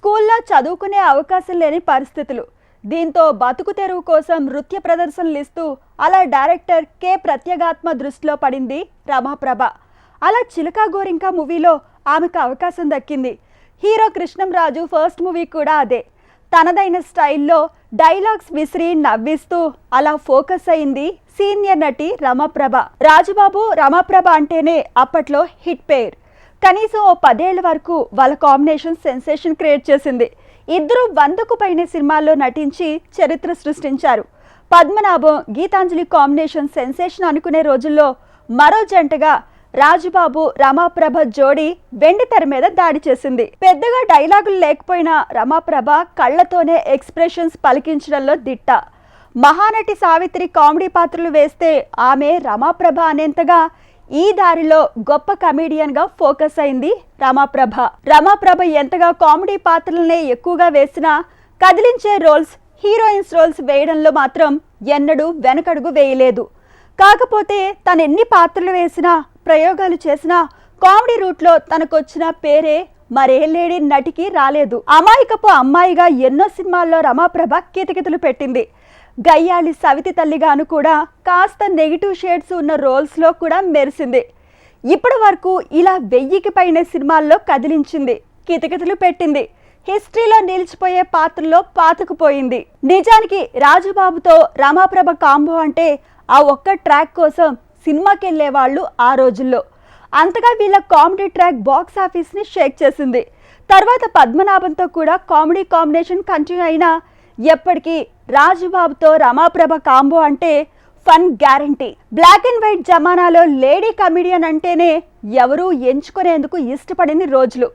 స్కూల్లో చదువుకునే అవకాశం లేని పరిస్థితులు. దీంతో బతుకు తెరువు కోసం నృత్య ప్రదర్శనలు ఇస్తూ అలా డైరెక్టర్ కె. ప్రత్యేగాత్మ దృష్టిలో పడింది రమాప్రభ. అలా చిలకా గోరింక మూవీలో ఆమెకు అవకాశం దక్కింది. హీరో కృష్ణంరాజు ఫస్ట్ మూవీ కూడా అదే. తనదైన స్టైల్లో డైలాగ్స్ విసిరి నవ్విస్తూ అలా ఫోకస్ అయింది సీనియర్ నటి రమాప్రభ. రాజుబాబు రమాప్రభ అంటేనే అప్పట్లో హిట్ పేర్. కనీసం ఓ పదేళ్ళ వరకు వాళ్ళ కాంబినేషన్ సెన్సేషన్ క్రియేట్ చేసింది. ఇద్దరు వందకు పైన సినిమాల్లో నటించి చరిత్ర సృష్టించారు. పద్మనాభం గీతాంజలి కాంబినేషన్ సెన్సేషన్ అనుకునే రోజుల్లో మరో జంటగా రాజుబాబు రమాప్రభ జోడి వెండి తెర మీద దాడి చేసింది. పెద్దగా డైలాగులు లేకపోయినా రమాప్రభ కళ్ళతోనే ఎక్స్ప్రెషన్స్ పలికించడంలో దిట్ట. మహానటి సావిత్రి కామెడీ పాత్రలు వేస్తే ఆమె రమాప్రభ అనేంతగా ఈ దారిలో గొప్ప కమేడియన్గా ఫోకస్ అయింది రమాప్రభ. రమాప్రభ ఎంతగా కామెడీ పాత్రలనే ఎక్కువగా వేసినా కదిలించే రోల్స్ హీరోయిన్స్ రోల్స్ వేయడంలో మాత్రం ఎన్నడూ వెనకడుగు వేయలేదు. కాకపోతే తను ఎన్ని పాత్రలు వేసినా ప్రయోగాలు చేసినా కామెడీ రూట్లో తనకొచ్చిన పేరే మరే లేడీ నటికి రాలేదు. అమాయకపు అమ్మాయిగా ఎన్నో సినిమాల్లో రమాప్రభ కితకితలు పెట్టింది. గయ్యాళి సవితి తల్లిగాను కూడా కాస్త నెగిటివ్ షేడ్స్ ఉన్న రోల్స్లో కూడా మెరిసింది. ఇప్పటి వరకు ఇలా వెయ్యికి పైన సినిమాల్లో కదిలించింది కితకితలు పెట్టింది. హిస్టరీలో నిలిచిపోయే పాత్రలో పాతుకుపోయింది. నిజానికి రాజుబాబుతో రమాప్రభ కాంబో అంటే ఆ ఒక్క ట్రాక్ కోసం సినిమాకి వెళ్ళే వాళ్ళు ఆ రోజుల్లో. అంతగా వీళ్ళ కామెడీ ట్రాక్ బాక్స్ ఆఫీస్ని షేక్ చేసింది. తర్వాత పద్మనాభంతో కూడా కామెడీ కాంబినేషన్ కంటిన్యూ అయినా ఎప్పటికీ రాజుబాబుతో రమాప్రభ కాంబో అంటే fun guarantee. Black and white జమానాలో lady comedian అంటేనే ఎవరూ ఎంచుకునేందుకు ఇష్టపడని రోజులు.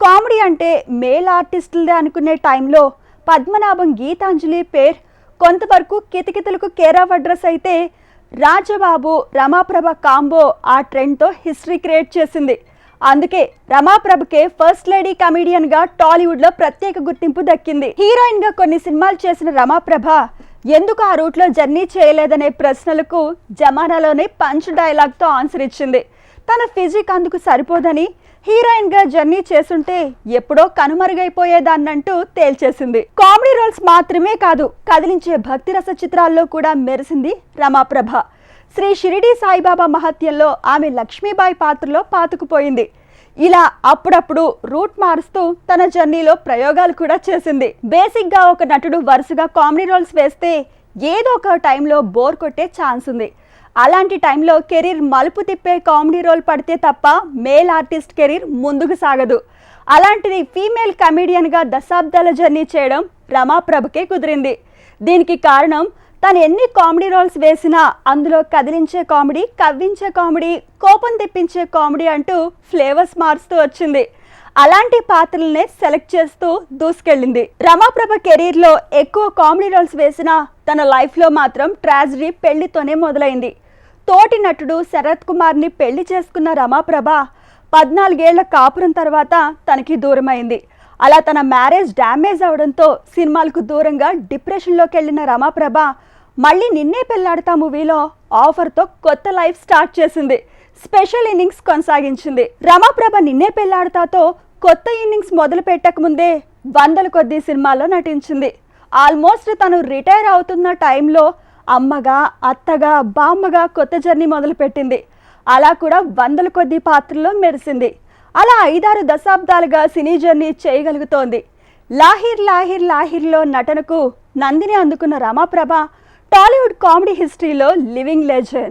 కామెడీ అంటే మేల్ ఆర్టిస్టులదే అనుకునే టైంలో పద్మనాభం గీతాంజలి పేర్ కొంతవరకు కితకితలకు కేర్ అడ్రస్ అయితే రాజబాబు రమాప్రభ కాంబో ఆ ట్రెండ్తో హిస్టరీ క్రియేట్ చేసింది. అందుకే రమాప్రభుకే ఫస్ట్ లేడీ కమిడియన్గా టాలీవుడ్లో ప్రత్యేక గుర్తింపు దక్కింది. హీరోయిన్గా కొన్ని సినిమాలు చేసిన రమాప్రభ ఎందుకు ఆ రూట్లో జర్నీ చేయలేదనే ప్రశ్నలకు జమానాలోనే పంచ్ డైలాగ్తో ఆన్సర్ ఇచ్చింది. తన ఫిజిక్ అందుకు సరిపోదని హీరోయిన్గా జర్నీ చేస్తుంటే ఎప్పుడో కనుమరుగైపోయేదాన్నంటూ తేల్చేసింది. కామెడీ రోల్స్ మాత్రమే కాదు కదిలించే భక్తిరస చిత్రాల్లో కూడా మెరిసింది రమాప్రభ. శ్రీ షిరిడి సాయిబాబా మహత్యంలో ఆమె లక్ష్మీబాయి పాత్రలో పాతుకుపోయింది. ఇలా అప్పుడప్పుడు రూట్ మారుస్తూ తన జర్నీలో ప్రయోగాలు కూడా చేసింది. బేసిక్గా ఒక నటుడు వరుసగా కామెడీ రోల్స్ వేస్తే ఏదో ఒక టైంలో బోర్ కొట్టే ఛాన్స్ ఉంది. అలాంటి టైంలో కెరీర్ మలుపు తిప్పే కామెడీ రోల్ పడితే తప్ప మేల్ ఆర్టిస్ట్ కెరీర్ ముందుకు సాగదు. అలాంటిది ఫీమేల్ కమెడియన్గా దశాబ్దాల జర్నీ చేయడం రమాప్రభకే కుదిరింది. దీనికి కారణం తను ఎన్ని కామెడీ రోల్స్ వేసినా అందులో కదిలించే కామెడీ కవ్వించే కామెడీ కోపం తెప్పించే కామెడీ అంటూ ఫ్లేవర్స్ మారుస్తూ వచ్చింది. అలాంటి పాత్రలనే సెలెక్ట్ చేస్తూ దూసుకెళ్ళింది. రమాప్రభ కెరీర్లో ఎక్కువ కామెడీ రోల్స్ వేసినా తన లైఫ్లో మాత్రం ట్రాజడీ పెళ్ళితోనే మొదలైంది. తోటి నటుడు శరత్ కుమార్ని పెళ్ళి చేసుకున్న రమాప్రభ పద్నాలుగేళ్ళ కాపురం తర్వాత తనకి దూరమైంది. అలా తన మ్యారేజ్ డ్యామేజ్ అవడంతో సినిమాలకు దూరంగా డిప్రెషన్లోకి వెళ్ళిన రమాప్రభ మళ్ళీ నిన్నే పెళ్ళాడతా మూవీలో ఆఫర్తో కొత్త లైఫ్ స్టార్ట్ చేసింది స్పెషల్ ఇన్నింగ్స్ కొనసాగించింది. రమాప్రభ నిన్నే పెళ్ళాడతాతో కొత్త ఇన్నింగ్స్ మొదలు పెట్టక ముందే వందల కొద్ది సినిమాల్లో నటించింది. ఆల్మోస్ట్ తను రిటైర్ అవుతున్న టైంలో అమ్మగా అత్తగా బామ్మగా కొత్త జర్నీ మొదలుపెట్టింది. అలా కూడా వందల కొద్ది పాత్రల్లో మెరిసింది. అలా ఐదారు దశాబ్దాలుగా సినీ జర్నీ చేయగలుగుతోంది. లాహిర్ లాహిర్ లాహిర్లో నటనకు నందిని అందుకున్న రమాప్రభ టాలీవుడ్ కామెడీ హిస్టరీలో లివింగ్ లెజెండ్.